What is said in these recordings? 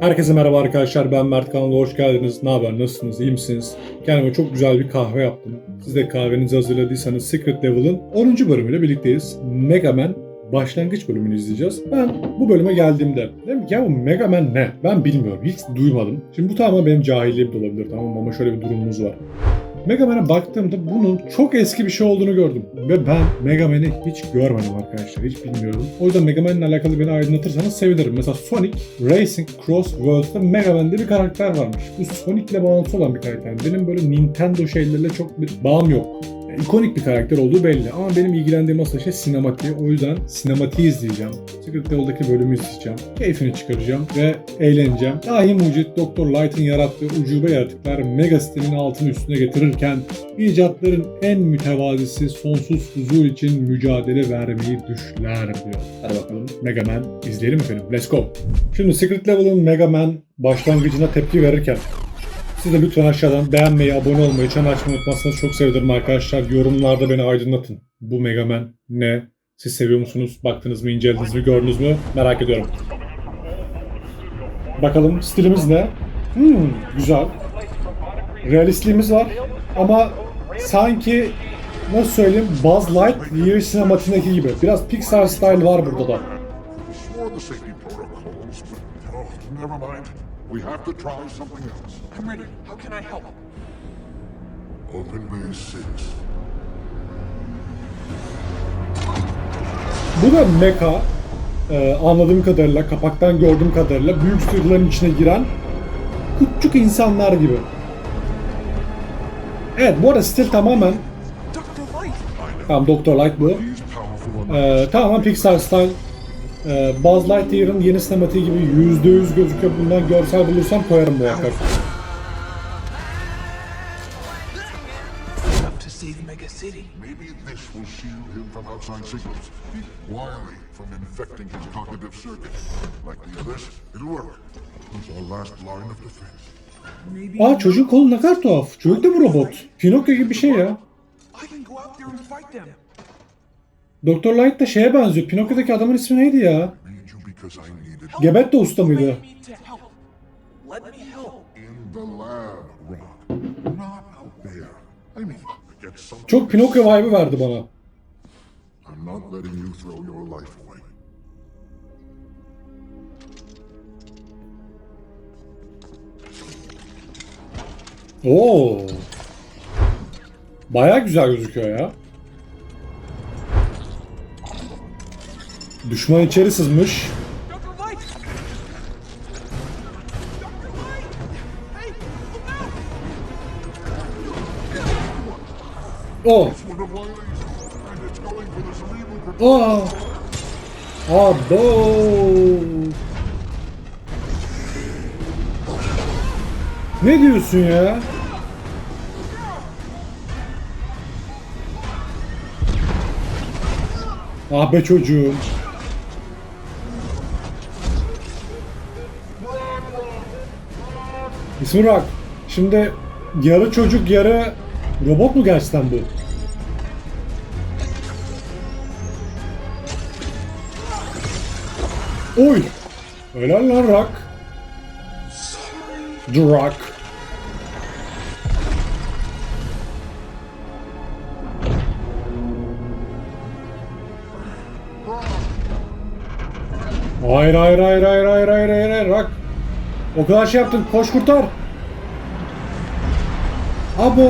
Herkese merhaba arkadaşlar ben Mert kanalına hoş geldiniz. Ne haber nasılsınız iyi misiniz? Kendime çok güzel bir kahve yaptım. Siz de kahvenizi hazırladıysanız Secret Level'ın 10. bölümüyle birlikteyiz. Mega Man başlangıç bölümünü izleyeceğiz. Ben bu bölüme geldiğimde dedim ki ya bu Mega Man ne? Ben bilmiyorum. Hiç duymadım. Şimdi bu tamamen benim cahilliğim de olabilir tamam? Ama şöyle bir durumumuz var. Mega Man'e baktığımda bunun çok eski bir şey olduğunu gördüm. Ve ben Mega Man'i hiç görmedim arkadaşlar. Hiç bilmiyorum. O yüzden Mega Man'le alakalı beni aydınlatırsanız sevinirim. Mesela Sonic Racing Cross Worlds'ta Mega Man diye bir karakter varmış. Bu Sonic'le bağlantısı olan bir karakter. Benim böyle Nintendo şeylerle çok bir bağım yok. İkonik bir karakter olduğu belli. Ama benim ilgilendiğim asıl şey sinematiği. O yüzden sinematiği izleyeceğim. Secret Level'daki bölümü izleyeceğim. Keyfini çıkaracağım ve eğleneceğim. Dahi mucit Dr. Light'ın yarattığı ucube yaratıklar mega sistemin altını üstüne getirirken icatların en mütevazisi sonsuz huzur için mücadele vermeyi düşler diyor. Hadi bakalım Mega Man izleyelim efendim. Let's go. Şimdi Secret Level'ın Mega Man başlangıcına tepki verirken siz de lütfen aşağıdan beğenmeyi, abone olmayı, çan açmayı unutmazsanız çok sevinirim arkadaşlar. Yorumlarda beni aydınlatın. Bu Mega Man ne? Siz seviyor musunuz? Baktınız mı, incelediniz mi, gördünüz mü? Merak ediyorum. Bakalım stilimiz ne? Hmm, güzel. Realistliğimiz var. Ama sanki nasıl söyleyeyim Buzz Lightyear sinematiğindeki gibi. Biraz Pixar style var burada da. We have to try something else. I'm ready. How can I help? Open base 6. Bu da mecha e, anladığım kadarıyla, kapaktan gördüğüm kadarıyla büyük stüdyoların içine giren küçük insanlar gibi. Evet bu arada stil tamamen tamam Dr. Light bu. He's powerful enough. E, tamamen Pixar style. E, Buzz Lightyear'ın yeni sinematiği gibi %100 gözüküyor. Bundan görsel bulursam koyarım muhakkak. Maybe this will shield him from outside signals. Wily from infecting his cognitive circuit. Like the others, it'll work. It's our last line of defense. Maybe Aa çocuğun kolu ne kadar tuhaf. Çocuk da bu robot. Pinokyo gibi bir şey ya. I can go out there and fight them. Dr. Light da şeye benziyor. Pinokyo'daki adamın ismi neydi ya? Gebet de usta mıydı? Çok Pinokyo vibe'ı verdi bana. Oo. Baya güzel gözüküyor ya. For the cerebral cortex. Aa. Abo. Ne diyorsun ya? Ah be çocuğum. İsmi Rock. Şimdi yarı çocuk yarı robot mu gerçekten bu? Oy! Helal lan Rock. Rock. Hayır hayır hayır hayır hayır hayır hayır hayır Rock. O kadar şey yaptın koş kurtar. Abo.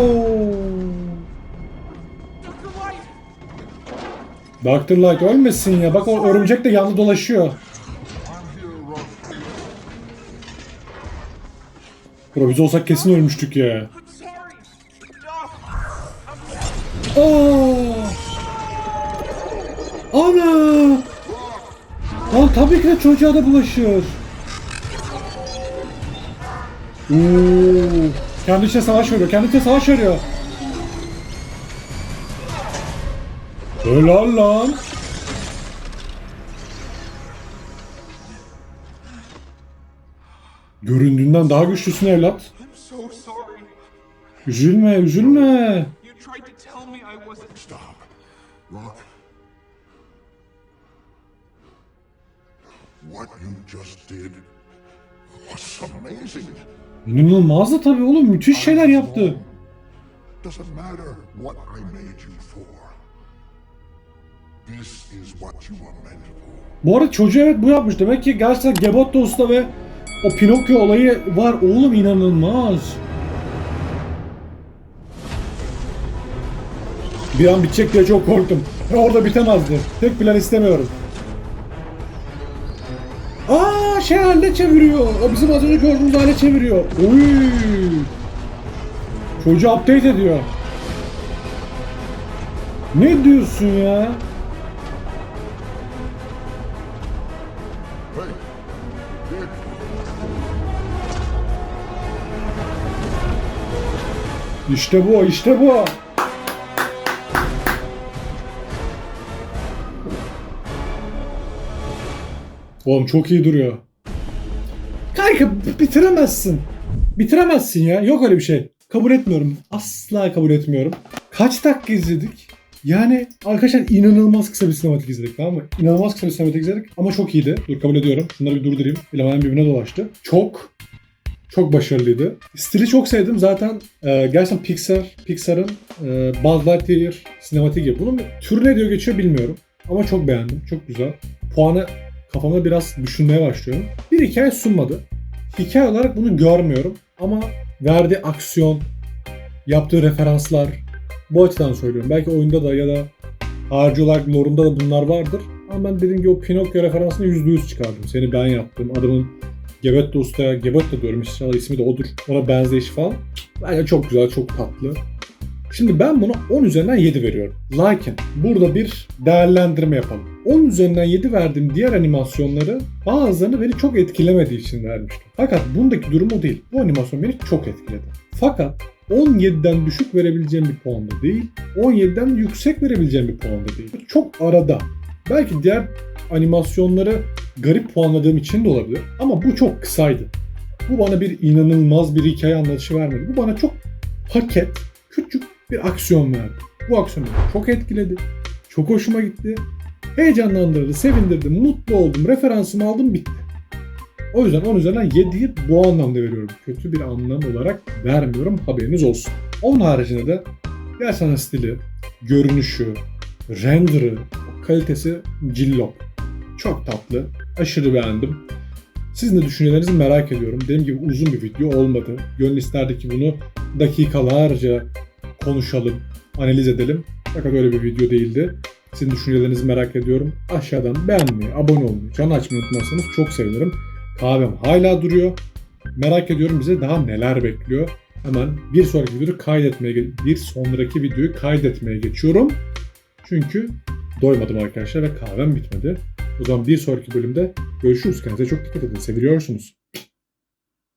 Dr. Light! Ölmesin ya. Bak o örümcek de yanında dolaşıyor. Bro biz olsak kesin ölmüştük ya. Aa! Ana! Lan tabii ki de çocuğa da bulaşır. Kendi içine savaş veriyor. Kendi içine savaş veriyor. Helal lan. Göründüğünden daha güçlüsün evlat. Üzülme, üzülme. What you just did was amazing. İnanılmaz da tabii oğlum müthiş şeyler yaptı. Doesn't matter what I made you for. This is what you were meant for. Bu arada çocuğu evet bu yapmış. Demek ki gerçekten Gebotto Usta ve o Pinokyo olayı var. Oğlum inanılmaz. Bir an bitecek diye çok korktum. Ve orada bitemezdi. Tek plan istemiyorum. Şey haline çeviriyor. O bizim az önce gördüğümüz hale çeviriyor. Oy. Çocuğu update ediyor. Ne diyorsun ya? İşte bu, işte bu. Oğlum çok iyi duruyor. Kanka bitiremezsin. Bitiremezsin ya. Yok öyle bir şey. Kabul etmiyorum. Asla kabul etmiyorum. Kaç dakika izledik? Yani arkadaşlar inanılmaz kısa bir sinematik izledik tamam mı? İnanılmaz kısa bir sinematik izledik ama çok iyiydi. Dur kabul ediyorum. Şunları bir durdurayım. Elemanın birbirine dolaştı. Çok çok başarılıydı. Stili çok sevdim. Zaten e, gerçekten Pixar, Pixar'ın e, Buzz Lightyear sinematiği. Bunun türü ne diyor geçiyor bilmiyorum. Ama çok beğendim. Çok güzel. Puanı kafamda biraz düşünmeye başlıyorum. Bir hikaye sunmadı. Hikaye olarak bunu görmüyorum. Ama verdiği aksiyon, yaptığı referanslar bu açıdan söylüyorum. Belki oyunda da ya da harici olarak lore'unda da bunlar vardır. Ama ben dediğim gibi o Pinokyo referansını %100 çıkardım. Seni ben yaptım. Adamın Gebetto Usta'ya, Gebetto diyorum inşallah ismi de odur. Ona benzeyiş falan. Bence çok güzel, çok tatlı. Şimdi ben buna 10 üzerinden 7 veriyorum. Lakin burada bir değerlendirme yapalım. 10 üzerinden 7 verdiğim diğer animasyonları bazılarını beni çok etkilemediği için vermiştim. Fakat bundaki durum o değil. Bu animasyon beni çok etkiledi. Fakat 17'den düşük verebileceğim bir puanda değil, 17'den yüksek verebileceğim bir puanda değil. Çok arada. Belki diğer animasyonları garip puanladığım için de olabilir. Ama bu çok kısaydı. Bu bana bir inanılmaz bir hikaye anlatışı vermedi. Bu bana çok paket, küçük bir aksiyon verdi. Bu aksiyon beni çok etkiledi. Çok hoşuma gitti. Heyecanlandırdı, sevindirdi, mutlu oldum, referansımı aldım, bitti. O yüzden 10 üzerinden 7'yi bu anlamda veriyorum. Kötü bir anlam olarak vermiyorum, haberiniz olsun. Onun haricinde de gerçekten stili, görünüşü, render'ı, kalitesi cillop. Çok tatlı. Aşırı beğendim. Sizin de düşüncelerinizi merak ediyorum. Dediğim gibi uzun bir video olmadı. Gönül isterdi ki bunu dakikalarca konuşalım, analiz edelim. Fakat öyle bir video değildi. Sizin düşüncelerinizi merak ediyorum. Aşağıdan beğenmeyi, abone olmayı, çanı açmayı unutmazsanız çok sevinirim. Kahvem hala duruyor. Merak ediyorum bize daha neler bekliyor. Hemen bir sonraki videoyu kaydetmeye bir sonraki videoyu kaydetmeye geçiyorum. Çünkü doymadım arkadaşlar ve kahvem bitmedi. O zaman bir sonraki bölümde görüşürüz. Kendinize çok dikkat edin. Seviliyorsunuz.